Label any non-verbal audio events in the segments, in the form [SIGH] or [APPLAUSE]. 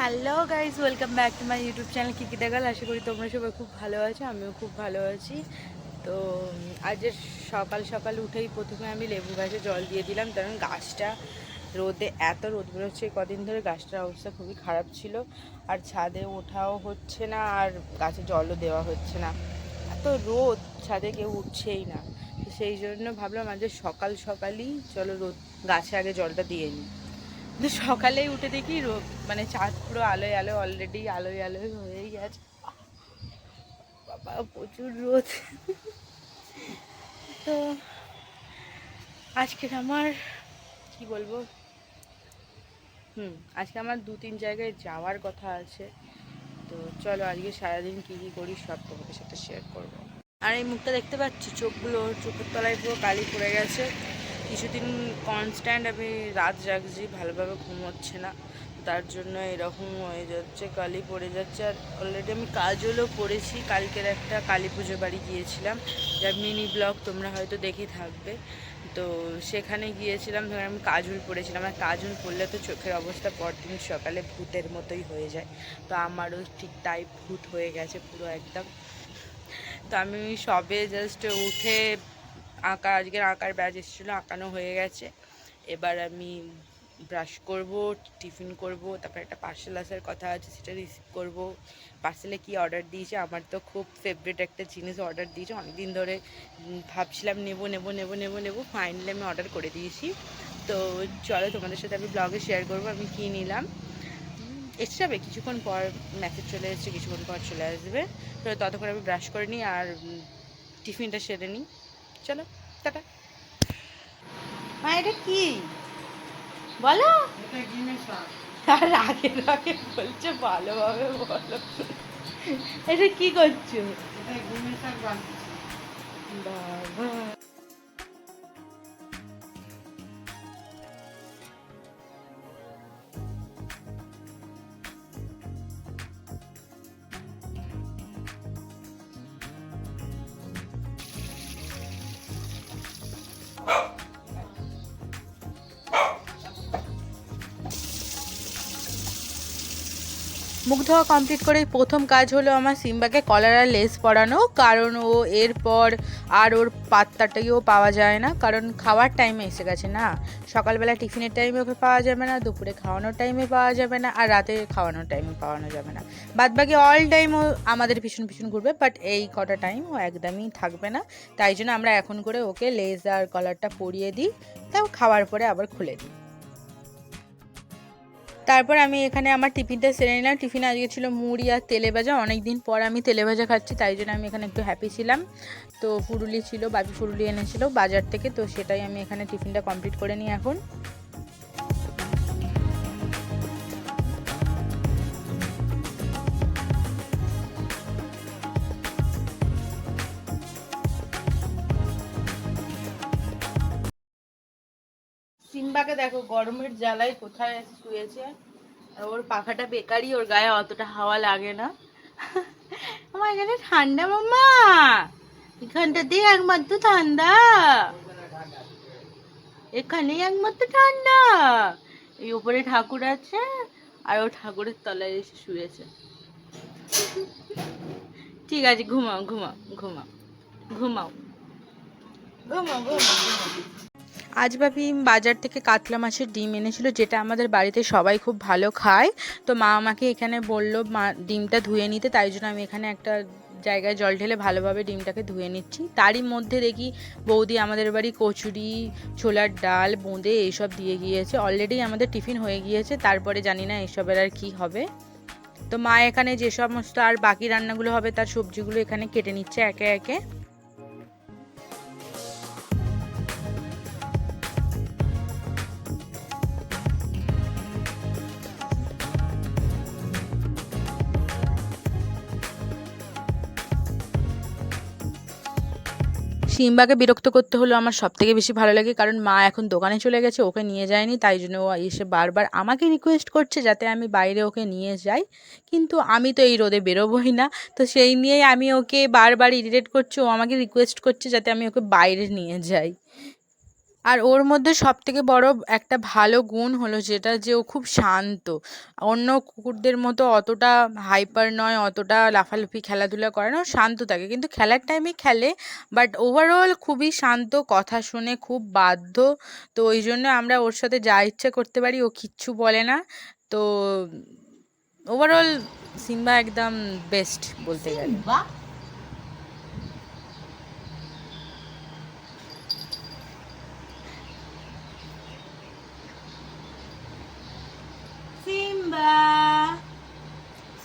Hello guys welcome back to my YouTube channel কিকি দেখাল আশা করি তোমরা সবাই খুব ভালো আছো, আমিও খুব ভালো আছি। তো, আজ সকাল সকাল উঠেই প্রথমে আমি লেবু গাছে জল দিয়ে দিলাম, কারণ গাছটা রোদে এত রোদ বেরোচ্ছে, কদিন ধরে গাছটার অবস্থা খুবই খারাপ ছিল। আর ছাদে ওঠাও হচ্ছে না, আর গাছে জলও দেওয়া হচ্ছে না। এত রোদ, ছাদে কেউ উঠছেই না। সেই জন্য ভাবলাম আজ সকাল সকালই চলো রোদ, গাছে আগে জলটা দিয়ে নিই। সকালেই উঠে দেখি মানে চাঁদ পুরো আলোয় আলোয় অলরেডি আলোয় আলোয় হয়েই গেছে। বাবা, প্রচুর রোদ। তো আজকে আমার, কি বলব? হুম, আজকে আমার দু তিন জায়গায় যাওয়ার কথা আছে। তো চলো আজকে সারাদিন কী কী করি সব তোমাদের সাথে শেয়ার করব। আর এই মুখটা দেখতে পাচ্ছ? চোখগুলো, চোখের তলায় পুরো কালি পড়ে গেছে। কিছুদিন কনস্ট্যান্ট আমি রাত জাগছি, ভালোভাবে ঘুম হচ্ছে না। তার জন্য এরকম হয়ে যাচ্ছে কালি পড়ে যাচ্ছে। আর অলরেডি আমি কাজলও পড়েছি, কালকের একটা কালী পুজো বাড়ি গিয়েছিলাম। যার মিনি ব্লগ তোমরা হয়তো দেখে থাকবে। তো সেখানে গিয়েছিলাম, ধর আমি কাজল পড়েছিলাম। আর কাজল পড়লে তো চোখের অবস্থা পরদিন সকালে ভূতের মতোই হয়ে যায়। তো আমারও ঠিক তাই ভূত হয়ে গেছে পুরো একদম। তো আমি সবে জাস্ট উঠে আঁকা, আজকের আঁকার ব্যাচ এসেছিল, আঁকানো হয়ে গেছে। এবার আমি ব্রাশ করব টিফিন করব, তারপর একটা পার্সেল আসার কথা আছে, সেটা রিসিভ করব। পার্সেলে কি অর্ডার দিয়েছে, আমার তো খুব ফেভারিট একটা জিনিস অর্ডার দিয়েছে। অনেকদিন ধরে ভাবছিলাম নেব নেব নেব নেব নেব ফাইনালি আমি অর্ডার করে দিয়েছি। তো চলো তোমাদের সাথে আমি ব্লগে শেয়ার করব, আমি কী নিলাম। এসে যাবে, কিছুক্ষণ পর মেসেজ চলে এসেছে, কিছুক্ষণ পর চলে আসবে। তো ততক্ষণ আমি ব্রাশ করে নিই আর টিফিনটা সেরে নিই। চলো টাটা। মা এটা কি? বলো। আর। আগে আগে বলছে ভালোভাবে বলো। এটা কি করছ? বাবা। মুখ ধোয়া কমপ্লিট করে প্রথম কাজ হলো আমার সিম্বাকে কলার আর লেস পরানো, কারণ ও এরপর আর ওর পাত্তাটাইও পাওয়া যায় না, কারণ খাওয়ার টাইমে এসে গেছে না। সকালবেলা টিফিনের টাইমে ওকে পাওয়া যাবে না, দুপুরে খাওয়ানোর টাইমে পাওয়া যাবে না, আর রাতে খাওয়ানোর টাইমে পাওয়ানো যাবে না। বাদ বাকি অল টাইম ও আমাদের পিছন পিছন ঘুরবে বাট এই কটা টাইম ও একদমই থাকবে না। তাই জন্য আমরা এখন করে ওকে লেস আর কলারটা পরিয়ে দিই, তাও খাওয়ার পরে আবার খুলে দিই। তারপর আমি এখানে আমার টিফিনটা সেরে নিলাম। টিফিন আজকে ছিল মুড়ি আর তেলে ভাজা। অনেক দিন পর আমি তেলে ভাজা খাচ্ছি, তাই জন্য আমি এখানে একটু হ্যাপি ছিলাম। তো ফুরুলি ছিল বাপি ফুরুলি এনেছিল বাজার থেকে, তো সেটাই আমি এখানে টিফিনটা কমপ্লিট করে নিই এখন। সিম্বাকে দেখো, গরমের জ্বালায় কোথায় শুয়েছে। আর ওর পাখাটা বেকারই, ওর গায়ে অতটা হাওয়া লাগে না। [LAUGHS] আমার এখানে ঠান্ডা মামা এখানটাতেই একমাত্র ঠান্ডা। এখানেই একমাত্র ঠান্ডা। এই উপরে ঠাকুর আছে, আর ও ঠাকুরের তলায় এসে শুয়েছে। ঠিক আছে ঘুমাও ঘুমাও ঘুমাও। ঘুমাও ঘুমাও ঘুমাও। আজ ভাবি বাজার থেকে কাতলা মাছের ডিম এনেছিল, যেটা আমাদের বাড়িতে সবাই খুব ভালো খায়। তো মা আমাকে এখানে বলল, মা, ডিমটা ধুয়ে নিতে। তাই জন্য আমি এখানে একটা জায়গায় জল ঢেলে ভালোভাবে ডিমটাকে ধুয়ে নিচ্ছি। তারই মধ্যে দেখি বৌদি আমাদের বাড়ি কচুরি, ছোলার ডাল, বোঁদে এইসব দিয়ে গিয়েছে। অলরেডি আমাদের টিফিন হয়ে গিয়েছে, তারপরে জানি না এসবের আর কি হবে। তো মা এখানে যে সমস্ত আর বাকি রান্নাগুলো হবে, তার সবজিগুলো এখানে কেটে নিচ্ছে একে একে। সিম্বাকে বিরক্ত করতে হলো আমার সব থেকে বেশি ভালো লাগে, কারণ মা এখন দোকানে চলে গেছে, ওকে নিয়ে যায়নি, তাই জন্য ও এসে বারবার আমাকে রিকোয়েস্ট করছে যাতে আমি বাইরে ওকে নিয়ে যাই। কিন্তু আমি তো এই রোদে বেরোবই না, তো সেই নিয়েই আমি ওকে বারবার ইরিটেট করছি, ও আমাকে রিকোয়েস্ট করছে যাতে আমি ওকে বাইরে নিয়ে যাই। আর ওর মধ্যে সব থেকে বড় একটা ভালো গুণ হলো যেটা যে ও খুব শান্ত। অন্য কুকুরদের মতো অতটা হাইপার নয়, অতটা লাফালাফি, খেলাধুলা করে না, ও শান্ত থাকে। কিন্তু খেলার টাইমে খেলে বাট ওভারঅল খুবই শান্ত, কথা শুনে খুব বাধ্য। তো ওই জন্য আমরা ওর সাথে যা ইচ্ছে করতে পারি, ও কিচ্ছু বলে না। তো ওভারঅল সিম্বা একদম বেস্ট বলতে গেলে বাহ সিম্বা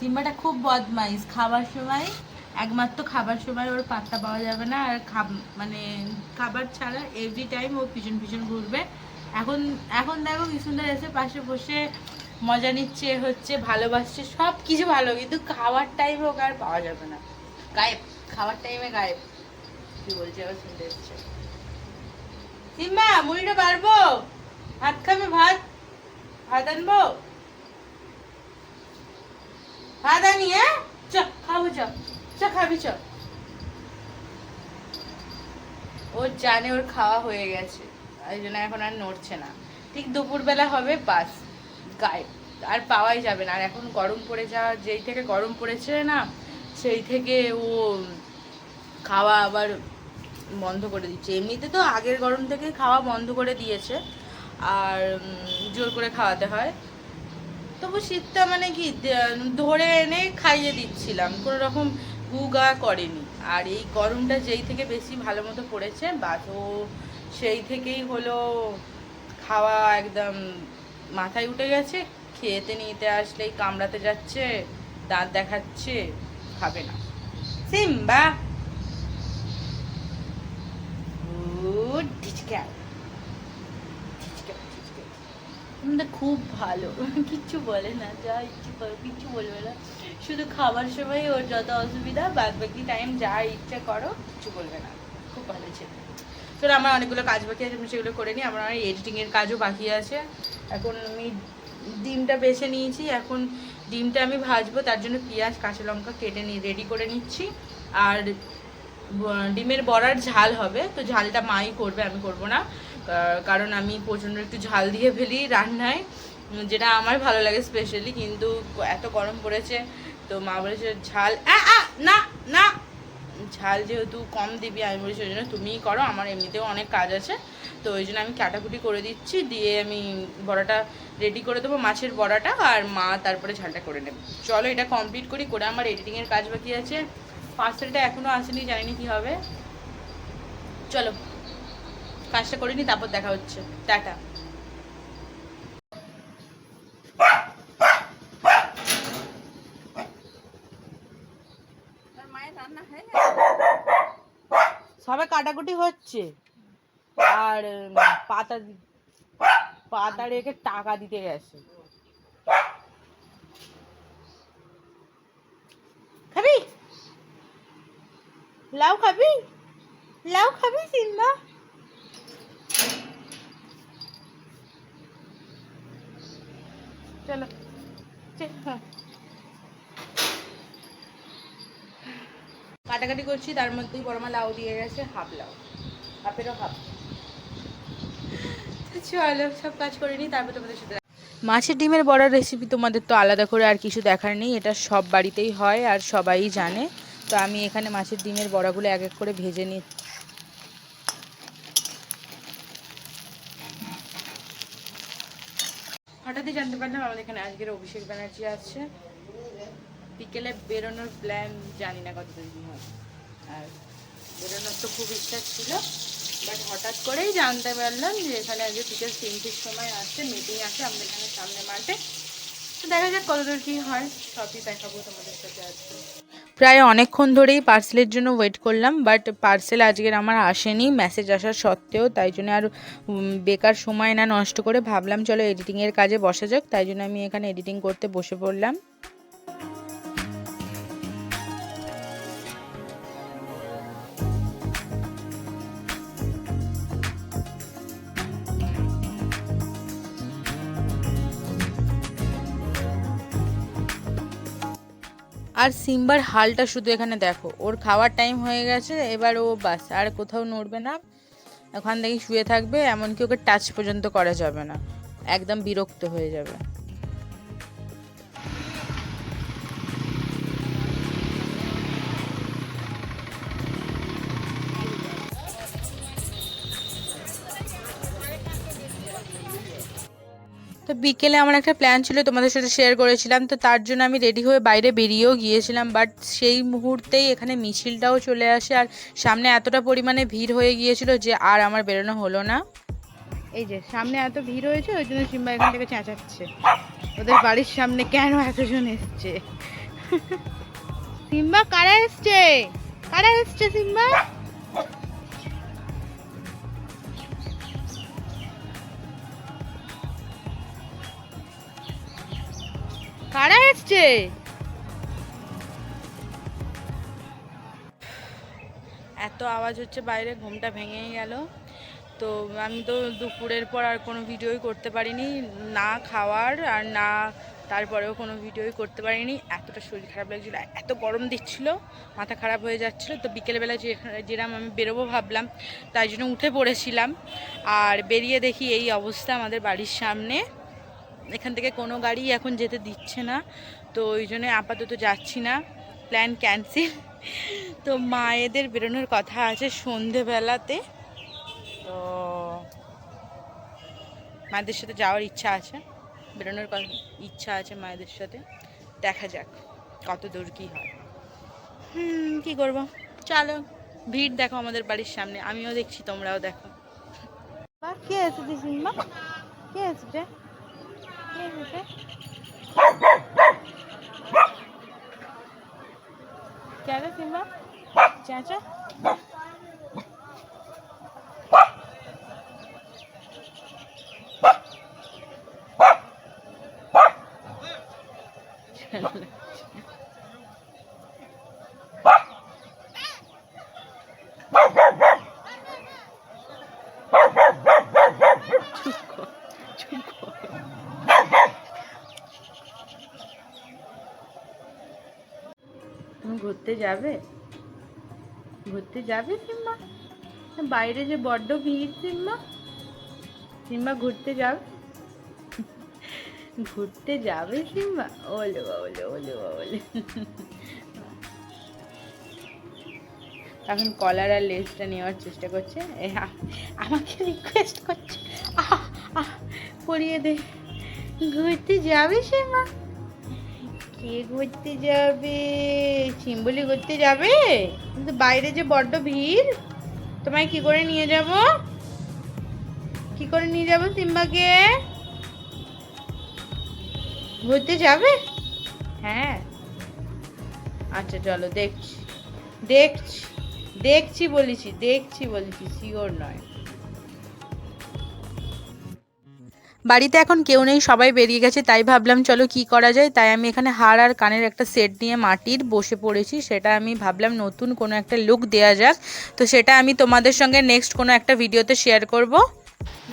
সিম্বাটা খুব বদমাইশ। খাবার সময়, একমাত্র খাবার সময় ওর পাত্তা পাওয়া যাবে না। আর মানে খাবার ছাড়া এভরি টাইম ও পিছন পিছন ঘুরবে। এখন এখন দেখো কি সুন্দর এসে পাশে বসে মজা নিচ্ছে, হচ্ছে, ভালোবাসছে সব কিছু ভালো, কিন্তু খাওয়ার টাইমে ওকে আর পাওয়া যাবে না। গায়েব, খাওয়ার টাইমে গায়েব। কি বলছে, আবার শুনতে এসছে। সিম্বা, মুড়িটা পারব ভাত খাবে ভাত? ভাত আনব? ভাত আনি হ্যাঁ? চ, খাব, চ চ, খাবি, চ। ও জানে ওর খাওয়া হয়ে গেছে এই জন্য এখন আর নড়ছে না। ঠিক দুপুরবেলা হবে বাস, গায়ে, আর পাওয়াই যাবে না। আর এখন গরম পড়ে যাওয়া যেই থেকে গরম পড়েছে না, সেই থেকে ও খাওয়া আবার বন্ধ করে দিচ্ছে। এমনিতে তো আগের গরম থেকে খাওয়া বন্ধ করে দিয়েছে, আর জোর করে খাওয়াতে হয়। তবু শীতটা মানে কি ধরে এনে খাইয়ে দিচ্ছিলাম, কোনো রকম গুগা করেনি। আর এই গরমটা যেই থেকে বেশি ভালো মতো পড়েছে ও সেই থেকেই হলো খাওয়া একদম মাথায় উঠে গেছে, খেতে নিতে আসলেই কামড়াতে যাচ্ছে, দাঁত দেখাচ্ছে, খাবে না। সিম্বা! গুড খুব ভালো। কিচ্ছু বলে না, যা ইচ্ছে করো কিচ্ছু বলবে না। শুধু খাবার সময় ওর যত অসুবিধা বাদ বাকি টাইম যা ইচ্ছে করো, কিচ্ছু বলবে না। খুব ভালো ছেলে। চলো আমার অনেকগুলো কাজ বাকি আছে আমি সেগুলো করে নিই আমার অনেক এডিটিংয়ের কাজও বাকি আছে। এখন আমি ডিমটা বেছে নিয়েছি। এখন ডিমটা আমি ভাজবো, তার জন্য পেঁয়াজ, কাঁচা লঙ্কা কেটে নিয়ে রেডি করে নিচ্ছি। আর ডিমের বড়ার ঝাল হবে, তো ঝালটা মাই করবে, আমি করব না। কারণ আমি প্রচণ্ড একটু ঝাল দিয়ে ফেলি রান্নায়, যেটা আমার ভালো লাগে স্পেশালি কিন্তু এত গরম পড়েছে, তো মা বলেছে, ঝাল না না, ঝাল যেহেতু কম দিবি, আমি বলেছি, ওই জন্য তুমিই করো, আমার এমনিতেও অনেক কাজ আছে। তো ওই জন্য আমি কাটাকুটি করে দিচ্ছি, দিয়ে আমি বড়াটা রেডি করে দেবো, মাছের বড়াটা, আর মা তারপরে ঝালটা করে নেবে। চলো এটা কমপ্লিট করি, করে আমার এডিটিংয়ের কাজ বাকি আছে। পার্সেলটা এখনও আসেনি, জানিনি কী হবে। চলো। কাজটা করে নি তারপর দেখা হচ্ছে। টাটা। সবে কাটাকুটি হচ্ছে। আর পাতা পাতা রেখে টাকা দিতে গেছে। খাবি? লাউ খাবি? লাউ খাবি সিম্বা? চলো। হ্যাঁ। কাটাকাটি করছি, তার মধ্যেই বড় মা লাউ দিয়ে গেছে, হাফ লাউ। হাফেরও হাফ। চলো, সব কাজ করে নিই, তারপর তোমাদের সাথে মাছের ডিমের বড়ার রেসিপি তোমাদের তো আলাদা করে আর কিছু দেখার নেই, এটা সব বাড়িতেই হয় আর সবাই জানে। তো আমি এখানে মাছের ডিমের বড়াগুলো এক এক করে ভেজে নিই হঠাৎই জানতে পারলাম আমাদের এখানে আজকের অভিষেক ব্যানার্জি আসছে। বিকেলে বেরোনোর প্ল্যান জানি না কতদিন হয়। আর বেরোনোর তো খুব ইচ্ছা ছিল বাট হঠাৎ করেই জানতে পারলাম যে এখানে আজকে বিকেল তিনটের সময় আসছে মিটিং আছে আমাদের এখানে সামনে মাঠে। তো দেখা যাক কতদূর কী হয়, সবই দেখাবো তোমাদের সাথে আজকে। প্রায় অনেকক্ষণ ধরেই পার্সেলের জন্য ওয়েট করলাম বাট পার্সেল আজকের আমার আসেনি মেসেজ আসার সত্ত্বেও, তাই জন্য আর বেকার সময় না নষ্ট করে ভাবলাম, চলো এডিটিংয়ের কাজে বসা যাক, তাই জন্য আমি এখানে এডিটিং করতে বসে পড়লাম। আর সিম্বার হালটা শুধু এখানে দেখো। ওর খাওয়ার টাইম হয়ে গেছে, এবার ও বাস, আর কোথাও নড়বে না। ওখান থেকে শুয়ে থাকবে, এমনকি ওকে টাচ পর্যন্ত করা যাবে না। একদম বিরক্ত হয়ে যাবে। তো বিকেলে আমার একটা প্ল্যান ছিল, তোমাদের সাথে শেয়ার করেছিলাম। তো তার জন্য আমি রেডি হয়ে বাইরে বেরিয়েও গিয়েছিলাম বাট সেই মুহূর্তেই এখানে মিছিলটাও চলে আসে আর সামনে এতটা পরিমাণে ভিড় হয়ে গিয়েছিল যে আর আমার বেরোনো হলো না। এই যে, সামনে এত ভিড় হয়েছে, ওই জন্য সিম্বা এখান থেকে চেঁচাচ্ছে। ওদের বাড়ির সামনে কেন এতজন এসছে? সিম্বা কারা এসছে? কারা এসছে সিম্বা? এসছে এত আওয়াজ হচ্ছে বাইরে, ঘুমটা ভেঙেই গেল। তো আমি তো দুপুরের পর আর কোনো ভিডিওই করতে পারিনি, না খাওয়ার আর না তারপরেও কোনো ভিডিওই করতে পারিনি। এতটা শরীর খারাপ লাগছিল, এত গরম দিচ্ছিল, মাথা খারাপ হয়ে যাচ্ছিল। তো বিকেলবেলা যেরকম আমি বেরোবো ভাবলাম, তাই জন্য উঠে পড়েছিলাম। আর বেরিয়ে দেখি এই অবস্থা আমাদের বাড়ির সামনে। এখান থেকে কোনো গাড়ি এখন যেতে দিচ্ছে না। তো ওই জন্য আপাতত যাচ্ছি না। প্ল্যান ক্যান্সেল তো মায়েদের বেরোনোর কথা আছে সন্ধেবেলাতে। তো মায়েদের সাথে যাওয়ার ইচ্ছা আছে। বেরোনোর ইচ্ছা আছে মায়েদের সাথে। দেখা যাক কত দূর কী হয়। হুম, কী করব? চলো, ভিড় দেখো আমাদের বাড়ির সামনে। আমিও দেখছি, তোমরাও দেখো। কে সিম্বা কে এসেছে? Gel bakayım bak. Caca. Challenge. ঘুরতে যাবে? ঘুরতে যাবে সিম্বা? বাইরে যে বড্ড ভিড় সিম্বা? সিম্বা ঘুরতে যাবে ঘুরতে যাবে সিম্বা? ওলে ওলে ওলে ওলে। এখন কলার আর লেসটা নেওয়ার চেষ্টা করছে। আমাকে রিকোয়েস্ট করছে। পরিয়ে দে। ঘুরতে যাবে সিম্বা? কে ঘুরতে যাবে? শিম্বলি ঘুরতে যাবে? কিন্তু বাইরে যে বড্ড ভিড়, তোমায় কি করে নিয়ে যাব? কি করে নিয়ে যাব সিম্বাকে? ঘুরতে যাবে? হ্যাঁ। আচ্ছা চলো দেখছি। দেখছি দেখছি বলেছি দেখছি বলেছি শিওর নয়। বাড়িতে এখন কেউ নেই, সবাই বেরিয়ে গেছে, তাই ভাবলাম চলো কি করা যায়। তাই আমি এখানে হার আর কানের একটা সেট নিয়ে মাটির বসে পড়েছি, সেটা আমি ভাবলাম নতুন কোনো একটা লুক দেওয়া যাক। তো সেটা আমি তোমাদের সঙ্গে নেক্সট কোনো একটা ভিডিওতে শেয়ার করব।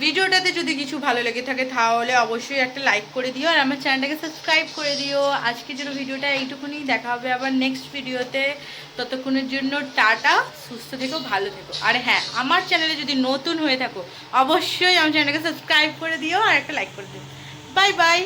ভিডিওটাতে যদি কিছু ভালো লেগে থাকে, তাহলে অবশ্যই একটা লাইক করে দিও আর আমার চ্যানেলটাকে সাবস্ক্রাইব করে দিও। আজকে জন্য ভিডিওটা এইটুকুনি। দেখা হবে আবার নেক্সট ভিডিওতে ততক্ষণের জন্য টাটা, সুস্থ থেকো, ভালো থেকো। আর হ্যাঁ আমার চ্যানেলে যদি নতুন হয়ে থাকো, অবশ্যই আমার চ্যানেলটাকে সাবস্ক্রাইব করে দিও আর একটা লাইক করে দিও। Bye bye